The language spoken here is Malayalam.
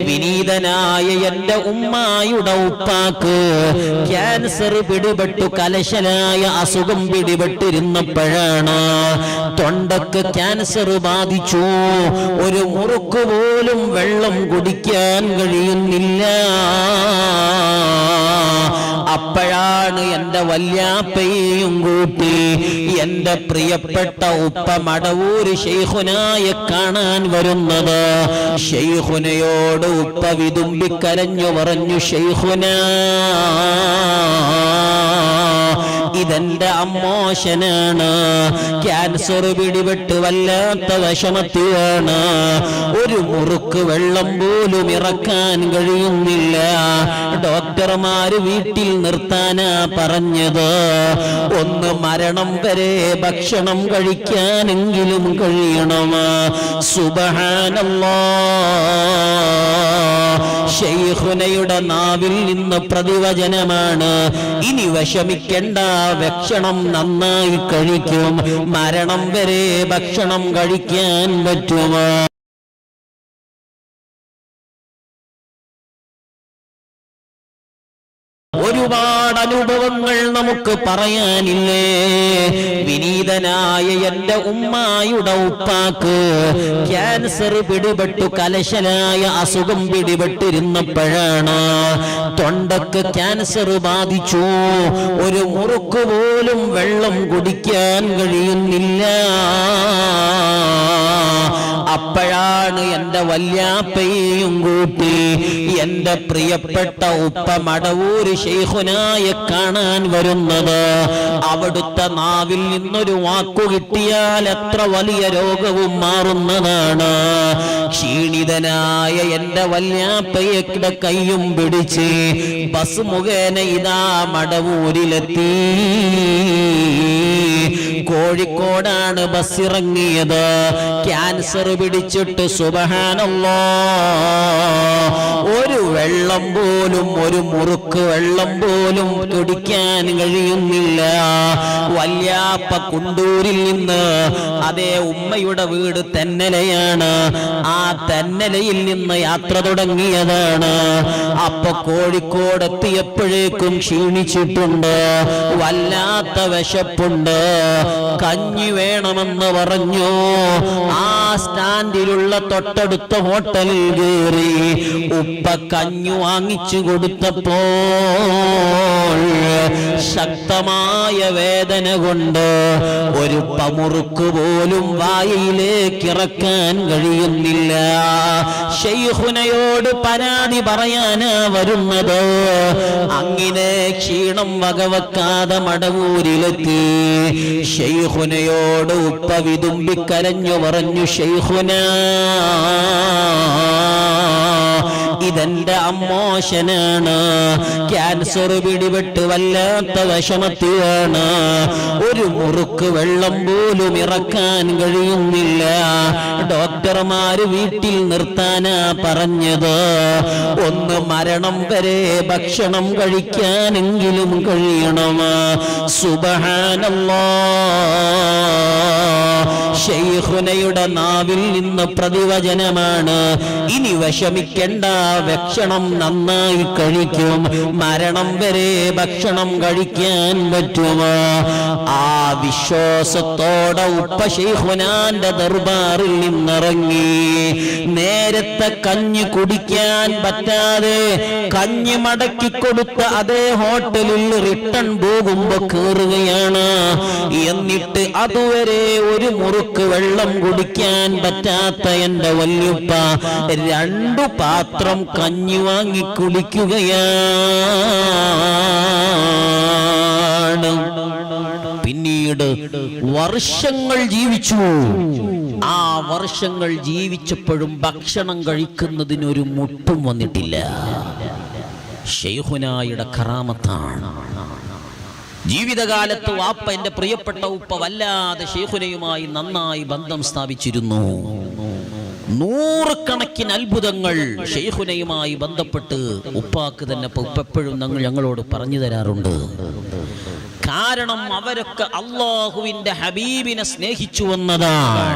വിനീതനായ എന്റെ ഉമ്മായുടെ ഉപ്പാക്ക് ക്യാൻസർ പിടിപെട്ടു കലശനായ അസുഖം പിടിപെട്ടിരുന്നപ്പോഴാണ് തൊണ്ടക്ക് ക്യാൻസർ ബാധിച്ചു. ഒരു മുറുക്ക് പോലും വെള്ളം കുടിക്കാൻ കഴിയുന്നില്ല. അപ്പോഴാണ് എന്റെ വല്യാപ്പയെയും കൂട്ടി എന്റെ പ്രിയപ്പെട്ട ഉപ്പ മടവൂര് ഷെയ്ഖുനായെ കാണാൻ വരുന്നത്. ഷെയ്ഖുനയോട് ഉപ്പ വിതുമ്പിക്കരഞ്ഞു പറഞ്ഞു ഷെയ്ഖുന ഇതെന്റെ അമ്മോശനാണ്. ക്യാൻസർ പിടിപെട്ട് വല്ലാത്ത വിഷമത്തിലാണ്. ഒരു മുറുക്ക് വെള്ളം പോലും ഇറക്കാൻ കഴിയുന്നില്ല. ഡോക്ടർമാര് വീട്ടിൽ നിർത്താനാ പറഞ്ഞത്. ഒന്ന് മരണം വരെ ഭക്ഷണം കഴിക്കാനെങ്കിലും കഴിയണം സുബഹാനല്ലാ. നാവിൽ നിന്ന് പ്രതിവചനമാണ്. ഇനി വിഷമിക്കേണ്ട ഭക്ഷണം നന്നായി കഴിക്കും. മരണം വരെ ഭക്ഷണം കഴിക്കാൻ പറ്റുമോ. ഒരുപാട് അനുഭവങ്ങൾ നമുക്ക് പറയാനില്ലേ? വിനീതനായ എന്റെ ഉമ്മായുടെ ഉപ്പാക്ക് ക്യാൻസർ പിടിപെട്ടു കലശനായ അസുഖം പിടിപെട്ടിരുന്നപ്പോഴാണ് തൊണ്ടക്ക് ക്യാൻസർ ബാധിച്ചു. ഒരു മുറുക്ക് പോലും വെള്ളം കുടിക്കാൻ കഴിയുന്നില്ല. അപ്പോഴാണ് എന്റെ വല്യാപ്പയെയും കൂട്ടി എന്റെ പ്രിയപ്പെട്ട ഉപ്പ മടവൂര് ഷെയ്ഖുനായെ കാണാൻ വരുന്നത്. അവിടുത്തെ നാവിൽ നിന്നൊരു വാക്കു കിട്ടിയാൽ എത്ര വലിയ രോഗവും മാറുന്നതാണ്. ക്ഷീണിതനായ എന്റെ വല്യാപ്പയുടെ കൈയും പിടിച്ച് ബസ് മുഖേന ഇതാ മടവൂരിലെത്തി. കോഴിക്കോടാണ് ബസ് ഇറങ്ങിയത് ക്യാൻസർ പിടിച്ചിട്ട് സുബഹാനല്ലോ ഒരു വെള്ളം പോലും ഒരു മുറുക്ക് വെള്ളം പോലും കുടിക്കാൻ കഴിയുന്നില്ല. വല്യാപ്പ കുണ്ടൂരിൽ നിന്ന് അതേ ഉമ്മയുടെ വീട് തെന്നലയാണ്. ആ തെന്നലയിൽ നിന്ന് യാത്ര തുടങ്ങിയതാണ്. അപ്പൊ കോഴിക്കോട് എത്തിയപ്പോഴേക്കും ക്ഷീണിച്ചിട്ടുണ്ട്. വല്ലാത്ത വിശപ്പുണ്ട്. കഞ്ഞി വേണമെന്ന് പറഞ്ഞു. ആ സ്റ്റാൻഡിലുള്ള തൊട്ടടുത്ത ഹോട്ടലിൽ കയറി ഉപ്പ കഞ്ഞു വാങ്ങിച്ചു കൊടുത്തപ്പോൾ ശക്തമായ വേദന കൊണ്ട് ഒരു പമുറുക്ക് പോലും വായിലേക്ക് ഇറക്കാൻ കഴിയുന്നില്ല. ഷെയ്ഹുനയോട് പരാതി പറയാനാ വരുന്നത്. അങ്ങനെ ക്ഷീണം വകവെക്കാതെ മടവൂരിലെത്തി. ഷെയ്ഹുനയോട് ഉപ്പ വിതുമ്പിക്കരഞ്ഞു പറഞ്ഞു ഷെയ്ഹുന ربنا ഇതെന്റെ അമ്മോശനാണ്. ക്യാൻസർ പിടിപെട്ട് വല്ലാത്ത വിഷമത്തിലാണ്. ഒരു മുറുക്ക് വെള്ളം പോലും ഇറക്കാൻ കഴിയുന്നില്ല. ഡോക്ടർമാര് വീട്ടിൽ നിർത്താനാ പറഞ്ഞത്. ഒന്ന് മരണം വരെ ഭക്ഷണം കഴിക്കാനെങ്കിലും കഴിയണം. സുബഹാനല്ലാ. ഷെയ്ഖുനയുടെ നാവിൽ നിന്ന് പ്രതിവചനമാണ്. ഇനി വിഷമിക്കണ്ട. ഭക്ഷണം നന്നായി കഴിക്കും. മരണം വരെ ഭക്ഷണം കഴിക്കാൻ പറ്റുമോ? ആ വിശ്വാസത്തോടെ ഉപ്പ ഷെയ്ഖുനാന്റെ ദർബാറിൽ നിന്നിറങ്ങി. നേരത്തെ കഞ്ഞി കുടിക്കാൻ പറ്റാതെ കഞ്ഞി മടക്കി കൊടുത്ത അതേ ഹോട്ടലിൽ റിട്ടേൺ പോകുമ്പോ കയറുകയാണ് എന്നിട്ട് അതുവരെ ഒരു മുറുക്ക് വെള്ളം കുടിക്കാൻ പറ്റാത്ത എന്റെ വല്യുപ്പ രണ്ടു പാത്രം കഞ്ഞി വാങ്ങി കുടിക്കുകയാണ് വർഷങ്ങൾ ജീവിച്ചു. ആ വർഷങ്ങൾ ജീവിച്ചപ്പോഴും ഭക്ഷണം കഴിക്കുന്നതിനൊരു മുട്ടും വന്നിട്ടില്ല. ഷെയ്ഹുനായുടെ കറാമത്താണ്. ജീവിതകാലത്ത് വാപ്പ എന്റെ പ്രിയപ്പെട്ട ഉപ്പ വല്ലാതെ ഷെയ്ഖുനയുമായി നന്നായി ബന്ധം സ്ഥാപിച്ചിരുന്നു. നൂറുകണക്കിന് അത്ഭുതങ്ങൾ ഷെയ്ഖുനയുമായി ബന്ധപ്പെട്ട് ഉപ്പാക്ക് തന്നെ ഉപ്പെപ്പോഴും ഉപ്പ ഞങ്ങൾ ഞങ്ങളോട് പറഞ്ഞു തരാറുണ്ട്. കാരണം അവരൊക്കെ അള്ളാഹുവിന്റെ ഹബീബിനെ സ്നേഹിച്ചു വന്നതാണ്.